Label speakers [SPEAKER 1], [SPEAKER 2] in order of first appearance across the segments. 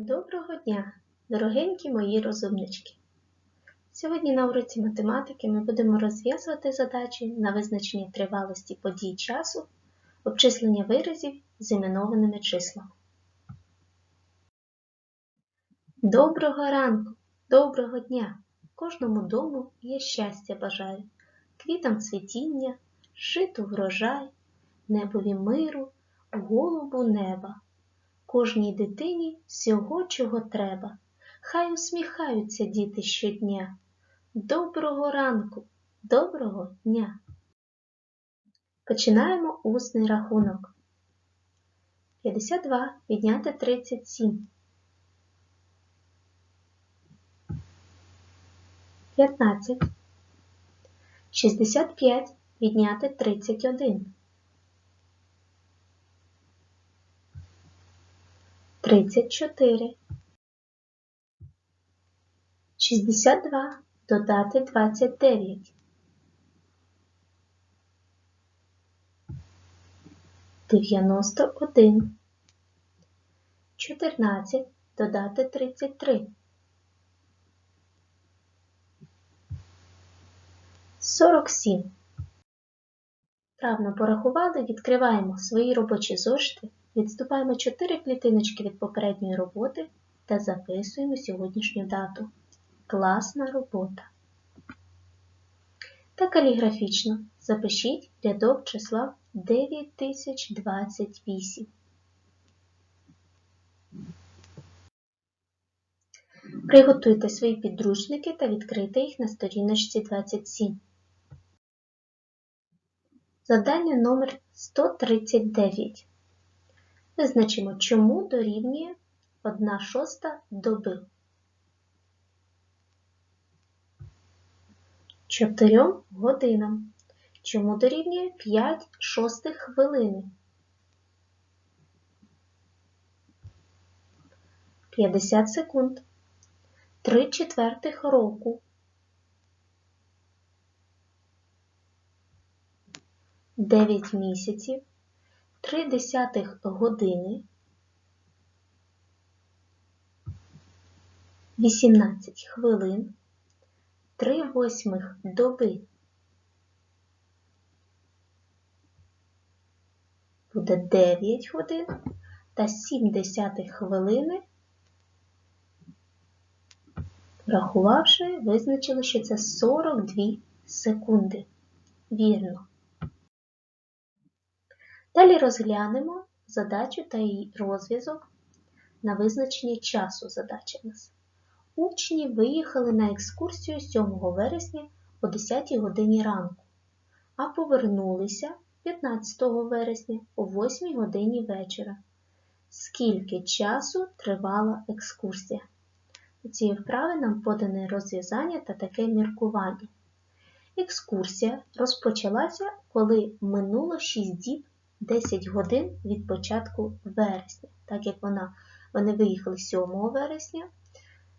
[SPEAKER 1] Доброго дня, дорогенькі мої розумнички! Сьогодні на уроці математики ми будемо розв'язувати задачі на визначення тривалості подій часу, обчислення виразів з іменованими числами. Доброго ранку, доброго дня! Кожному дому я щастя бажаю, квітам цвітіння, житу врожай, небові миру, голубу неба кожній дитині всього, чого треба. Хай усміхаються діти щодня. Доброго ранку, доброго дня! Починаємо усний рахунок. 52 відняти 37. 15. 65 відняти 31. Тридцять чотири, шістдесят два додати двадцять дев'ять, дев'яносто один, чотирнадцять додати тридцять три, сорок сім. Правно порахували, відкриваємо свої робочі зошити. Відступаємо 4 клітиночки від попередньої роботи та записуємо сьогоднішню дату. Класна робота. Та каліграфічно запишіть рядок числа 9028. Приготуйте свої підручники та відкрийте їх на сторіночці 27. Завдання номер 139. Визначимо, чому дорівнює 1 шоста доби. 4 годинам. Чому дорівнює 5 шостих хвилини? 50 секунд. 3 четвертих року. 9 місяців. 3 десятих години, 18 хвилин, 3 восьмих доби. Буде 9 годин та 7 десятих хвилини. Врахувавши, визначили, що це 42 секунди. Вірно. Далі розглянемо задачу та її розв'язок на визначення часу задачі нас. Учні виїхали на екскурсію 7 вересня о 10 годині ранку, а повернулися 15 вересня о 8 годині вечора. Скільки часу тривала екскурсія? У цій вправі нам подане розв'язання та таке міркування. Екскурсія розпочалася, коли минуло 6 діб 10 годин від початку вересня. Так як вона, вони виїхали 7 вересня,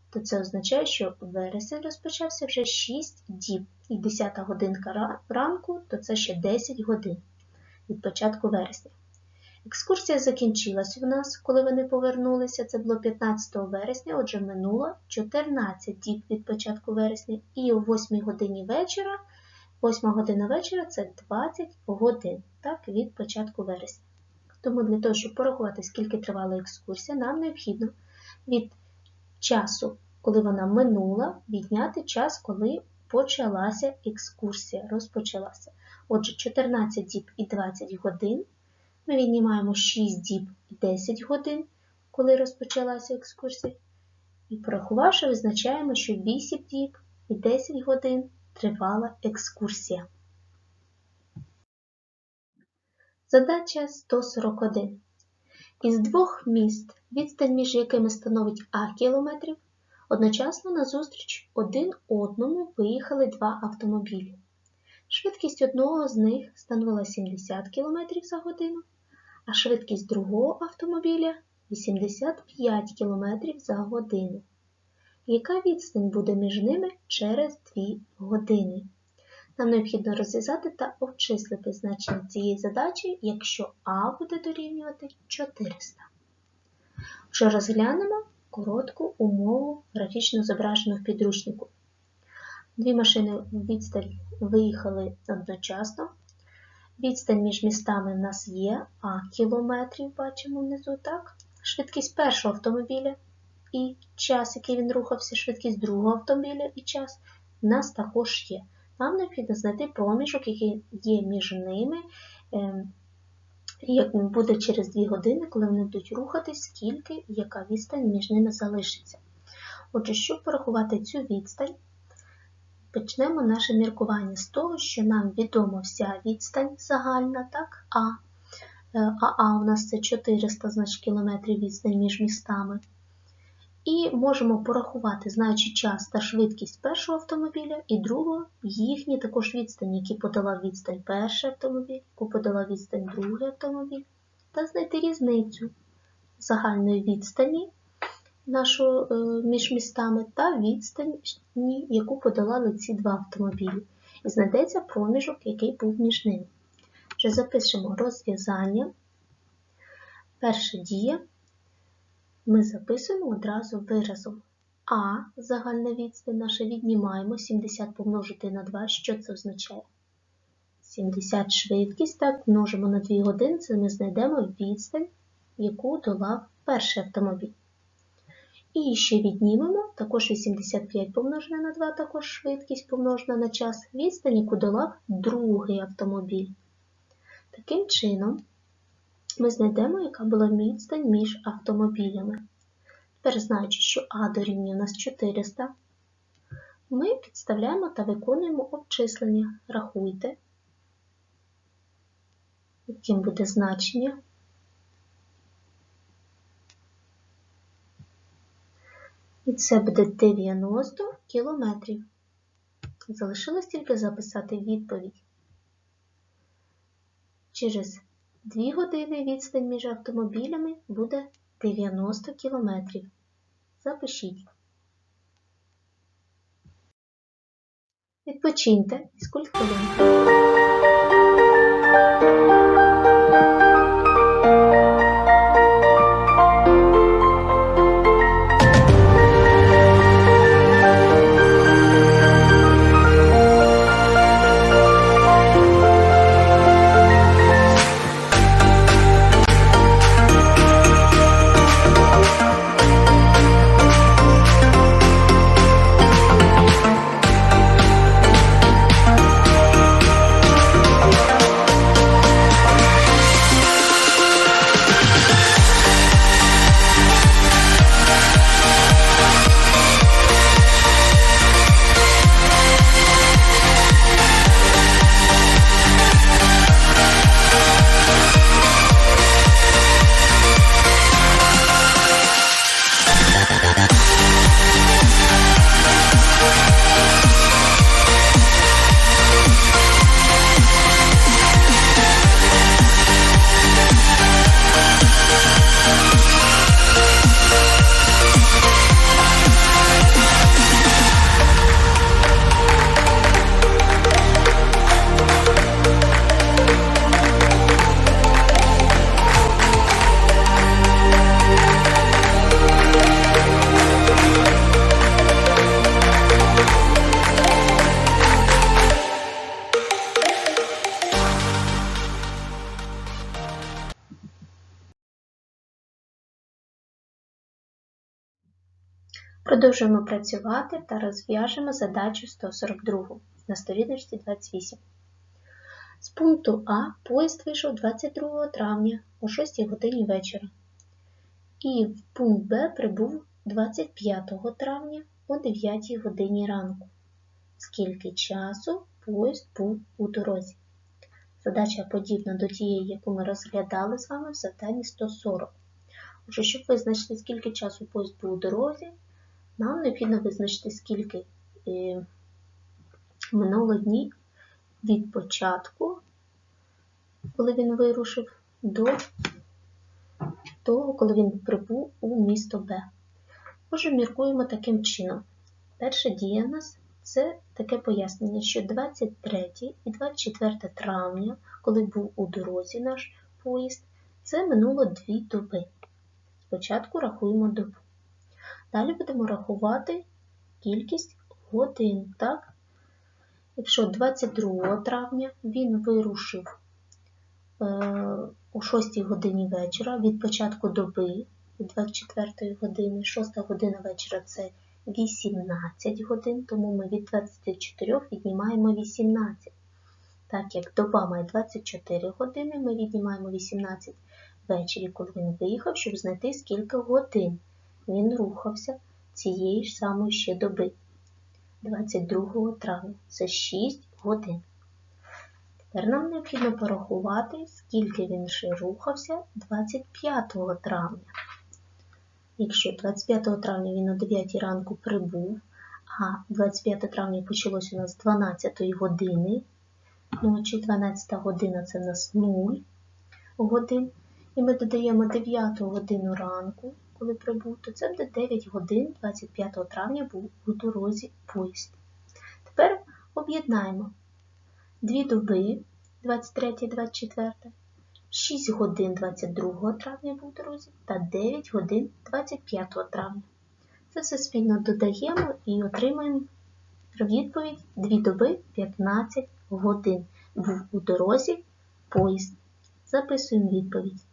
[SPEAKER 1] то це означає, що вересень розпочався вже 6 діб. І 10 годинка ранку, то це ще 10 годин від початку вересня. Екскурсія закінчилась у нас, коли вони повернулися. Це було 15 вересня, отже, минуло 14 діб від початку вересня, і о 8 годині вечора 8 година вечора це 20 годин так, від початку вересня. Тому для того, щоб порахувати, скільки тривала екскурсія, нам необхідно від часу, коли вона минула, відняти час, коли почалася екскурсія, розпочалася. Отже, 14 діб і 20 годин. Ми віднімаємо 6 діб і 10 годин, коли розпочалася екскурсія. І порахувавши, визначаємо, що 8 діб і 10 годин тривала екскурсія. Задача 141. Із двох міст, відстань між якими становить А кілометрів, одночасно назустріч один одному виїхали два автомобілі. Швидкість одного з них становила 70 км за годину, а швидкість другого автомобіля 85 км за годину яка відстань буде між ними через 2 години. Нам необхідно розв'язати та обчислити значення цієї задачі, якщо А буде дорівнювати 400. Вже розглянемо коротку умову, графічно зображену в підручнику. Дві машини відстань виїхали одночасно. Відстань між містами в нас є А кілометрів, бачимо внизу, так? Швидкість першого автомобіля і час, який він рухався, швидкість другого автомобіля і час, в нас також є. Нам необхідно знайти проміжок, який є між ними, ем, як буде через 2 години, коли вони будуть рухатись, скільки яка відстань між ними залишиться. Отже, щоб порахувати цю відстань, почнемо наше міркування з того, що нам відома вся відстань загальна, так, А. Е, А А у нас це 400 значить, кілометрів відстань між містами. І можемо порахувати, знаючи час та швидкість першого автомобіля і другого, їхні також відстані, які подала відстань перший автомобіль, яку подала відстань другий автомобіль, та знайти різницю загальної відстані нашого, е, між містами та відстані, яку подолали ці два автомобілі. І знайдеться проміжок, який був між ними. Вже запишемо розв'язання. Перша дія ми записуємо одразу виразом. А загальна відстань наша віднімаємо 70 помножити на 2. Що це означає? 70 швидкість, так, множимо на 2 години, це ми знайдемо відстань, яку долав перший автомобіль. І ще віднімемо також 85 помножене на 2, також швидкість помножена на час, відстань, яку долав другий автомобіль. Таким чином, ми знайдемо, яка була відстань між автомобілями. Тепер, знаючи, що А дорівнює у нас 400, ми підставляємо та виконуємо обчислення. Рахуйте, яким буде значення. І це буде 90 кілометрів. Залишилось тільки записати відповідь. Через 2 години відстань між автомобілями буде 90 кілометрів. Запишіть. Відпочиньте із культ Продовжуємо працювати та розв'яжемо задачу 142 на сторіночці 28. З пункту А поїзд вийшов 22 травня о 6 годині вечора. І в пункт Б прибув 25 травня о 9 годині ранку. Скільки часу поїзд був у дорозі? Задача подібна до тієї, яку ми розглядали з вами в завданні 140. Отже, щоб визначити, скільки часу поїзд був у дорозі, нам необхідно визначити, скільки е, минуло днів від початку, коли він вирушив, до того, коли він прибув у місто Б. Отже, міркуємо таким чином. Перша дія в нас це таке пояснення, що 23 і 24 травня, коли був у дорозі наш поїзд, це минуло дві доби. Спочатку рахуємо добу. Далі будемо рахувати кількість годин, так? Якщо 22 травня він вирушив е, о 6 годині вечора від початку доби від 24 години, 6 година вечора це 18 годин, тому ми від 24 віднімаємо 18. Так як доба має 24 години, ми віднімаємо 18 ввечері, коли він виїхав, щоб знайти скільки годин він рухався цієї ж самої ще доби. 22 травня це 6 годин. Тепер нам необхідно порахувати, скільки він ще рухався 25 травня. Якщо 25 травня він о 9 ранку прибув, а 25 травня почалось у нас з 12 години, ночі 12 година це в нас 0 годин, і ми додаємо 9 годину ранку, коли прибув, то це буде 9 годин 25 травня був у дорозі поїзд. Тепер об'єднаємо дві доби 23-24, 6 годин 22 травня був у дорозі та 9 годин 25 травня. Це все спільно додаємо і отримаємо відповідь 2 доби 15 годин. Був у дорозі поїзд. Записуємо відповідь.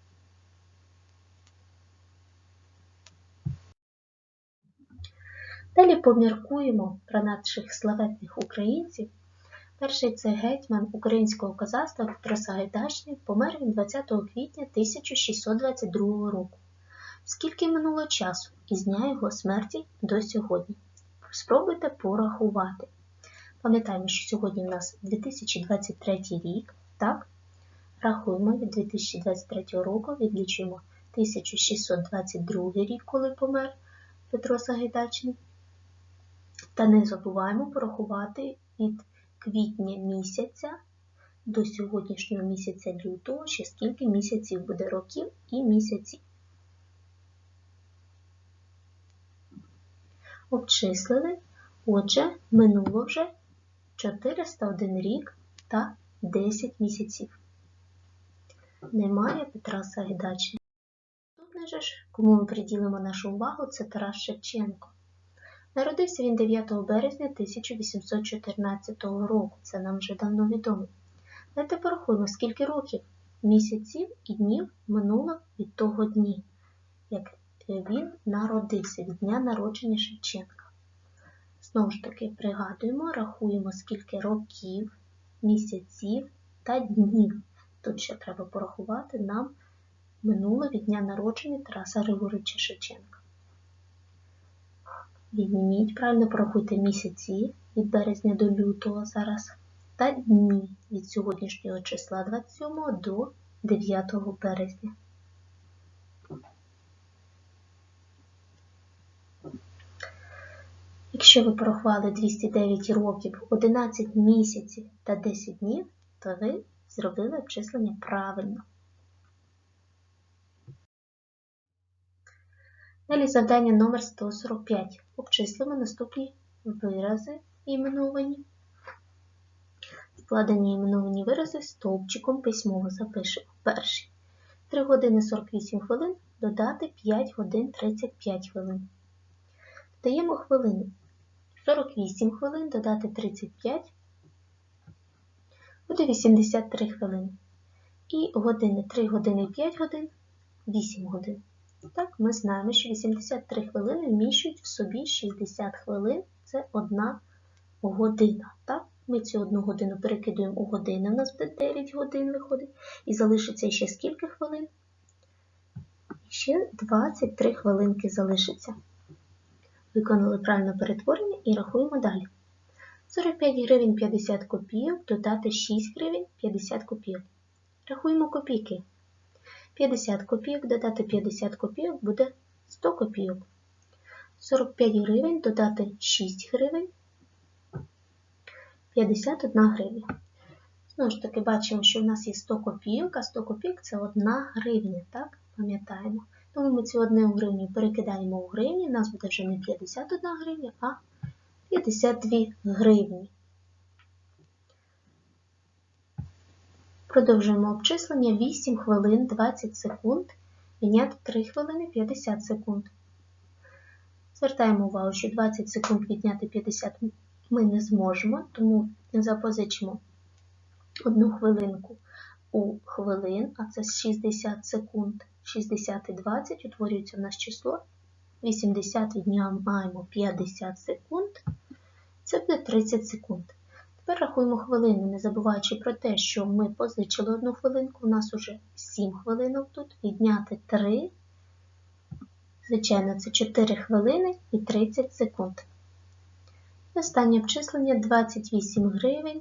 [SPEAKER 1] Далі поміркуємо про наших славетних українців. Перший це гетьман українського козацтва Петро Сагайдачний помер він 20 квітня 1622 року. Скільки минуло часу із дня його смерті до сьогодні? Спробуйте порахувати. Пам'ятаємо, що сьогодні у нас 2023 рік, так? Рахуємо від 2023 року, відлічуємо 1622 рік, коли помер Петро Сагайдачний. Та не забуваємо порахувати від квітня місяця до сьогоднішнього місяця лютого, ще скільки місяців буде років і місяців. Обчислили, отже, минуло вже 401 рік та 10 місяців. Немає Петра Сагайдачного. Наступне же кому ми приділимо нашу увагу, це Тарас Шевченко. Народився він 9 березня 1814 року, це нам вже давно відомо. Давайте порахуємо, скільки років, місяців і днів минуло від того дні, як він народився від дня народження Шевченка. Знову ж таки, пригадуємо, рахуємо, скільки років, місяців та днів. Тут ще треба порахувати нам минуло від дня народження Тараса Григоровича Шевченка. Відніміть, правильно порахуйте місяці від березня до лютого зараз та дні від сьогоднішнього числа 27 до 9 березня. Якщо ви порахували 209 років, 11 місяців та 10 днів, то ви зробили обчислення правильно. Далі завдання номер 145. Обчислимо наступні вирази іменовані. Складені іменовані вирази стовпчиком письмово запишемо. Перший. 3 години 48 хвилин додати 5 годин 35 хвилин. Додаємо хвилини. 48 хвилин додати 35 буде 83 хвилини. І години 3 години 5 годин 8 годин. Так, ми знаємо, що 83 хвилини вміщують в собі 60 хвилин це одна година. Так? Ми цю одну годину перекидуємо у години, у нас буде 9 годин виходить. І залишиться ще скільки хвилин? Ще 23 хвилинки залишиться. Виконали правильне перетворення і рахуємо далі. 45 гривень 50 копійок, додати 6 гривень 50 копійок. Рахуємо копійки. 50 копійок додати 50 копійок буде 100 копійок. 45 гривень додати 6 гривень 51 гривня. Знову ж таки, бачимо, що в нас є 100 копійок, а 100 копійок це 1 гривня, так? Пам'ятаємо. Тому ми цю 1 гривню перекидаємо у гривні, у нас буде вже не 51 гривня, а 52 гривні. Продовжуємо обчислення 8 хвилин 20 секунд, відняти 3 хвилини 50 секунд. Звертаємо увагу, що 20 секунд відняти 50 ми не зможемо, тому запозичимо одну хвилинку у хвилин, а це 60 секунд. 60 і 20 утворюється в нас число. 80 віднімаємо 50 секунд. Це буде 30 секунд. Тепер рахуємо хвилини, не забуваючи про те, що ми позичили одну хвилинку, у нас уже 7 хвилинок тут, відняти 3. Звичайно, це 4 хвилини і 30 секунд. Останнє обчислення 28 гривень.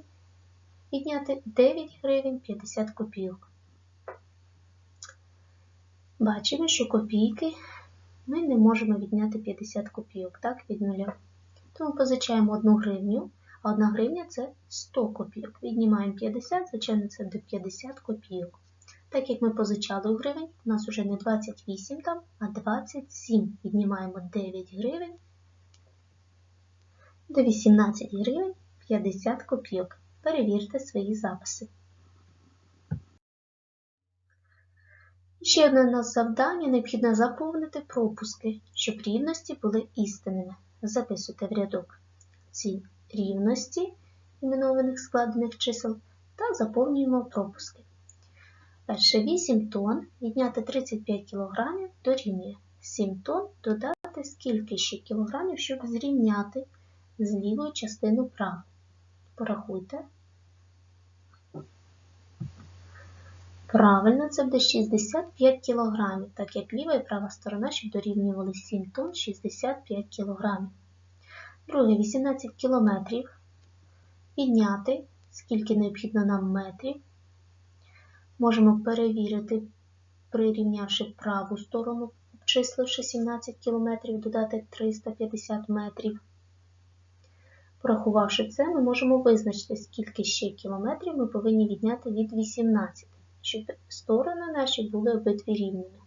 [SPEAKER 1] Відняти 9 гривень 50 копійок. Бачимо, що копійки ми не можемо відняти 50 копійок, так, від нуля. Тому позичаємо 1 гривню, 1 гривня це 100 копійок. Віднімаємо 50, звичайно, це до 50 копійок. Так як ми позичали у гривень, у нас вже не 28 там, а 27. Віднімаємо 9 гривень до 18 гривень 50 копійок. Перевірте свої записи. Ще одне у нас завдання необхідно заповнити пропуски, щоб рівності були істинними. Записуйте в рядок ці рівності іменованих складених чисел та заповнюємо пропуски. Перше 8 тонн відняти 35 кг дорівнює 7 тонн додати скільки ще кілограмів, щоб зрівняти з лівою частину праву. Порахуйте. Правильно, це буде 65 кг, так як ліва і права сторона, щоб дорівнювали 7 тонн 65 кг. Друге 18 км. Підняти, скільки необхідно нам метрів. Можемо перевірити, прирівнявши праву сторону, обчисливши 17 км, додати 350 метрів. Порахувавши це, ми можемо визначити, скільки ще кілометрів ми повинні відняти від 18, щоб сторони наші були обидві рівними.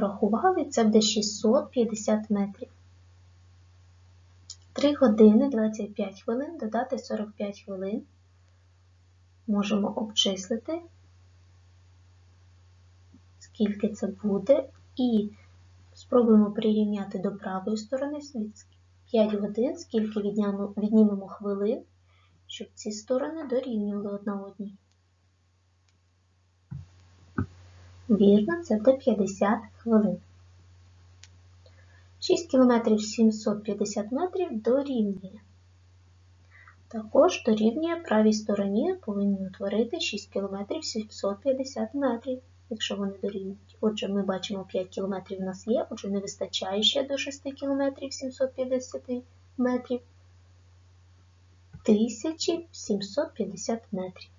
[SPEAKER 1] Порахували, це буде 650 метрів. 3 години 25 хвилин додати 45 хвилин. Можемо обчислити, скільки це буде, і спробуємо прирівняти до правої сторони 5 годин, скільки віднімемо хвилин, щоб ці сторони дорівнювали одна одній. Вірно, це буде 50 хвилин. 6 км 750 метрів дорівнює. Також дорівнює правій стороні повинні утворити 6 км 750 метрів, якщо вони дорівнюють. Отже, ми бачимо 5 км у нас є, отже, не вистачає ще до 6 км 750 метрів. 1750 метрів.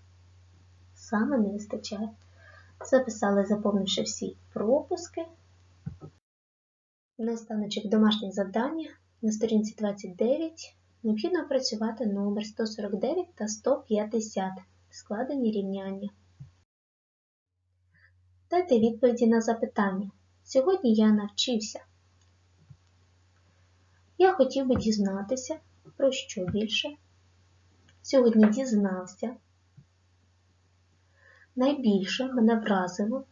[SPEAKER 1] Саме не вистачає. Записали, заповнивши всі пропуски. Настаночок домашніх завдання на сторінці 29 необхідно опрацювати номер 149 та 150 складені рівняння. Дайте відповіді на запитання. Сьогодні я навчився. Я хотів би дізнатися, про що більше. Сьогодні дізнався. Найбільше мене вразило.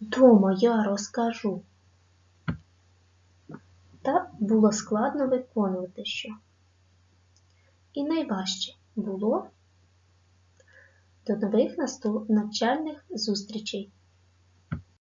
[SPEAKER 1] Дома я розкажу. Та було складно виконувати що. І найважче було до нових навчальних зустрічей!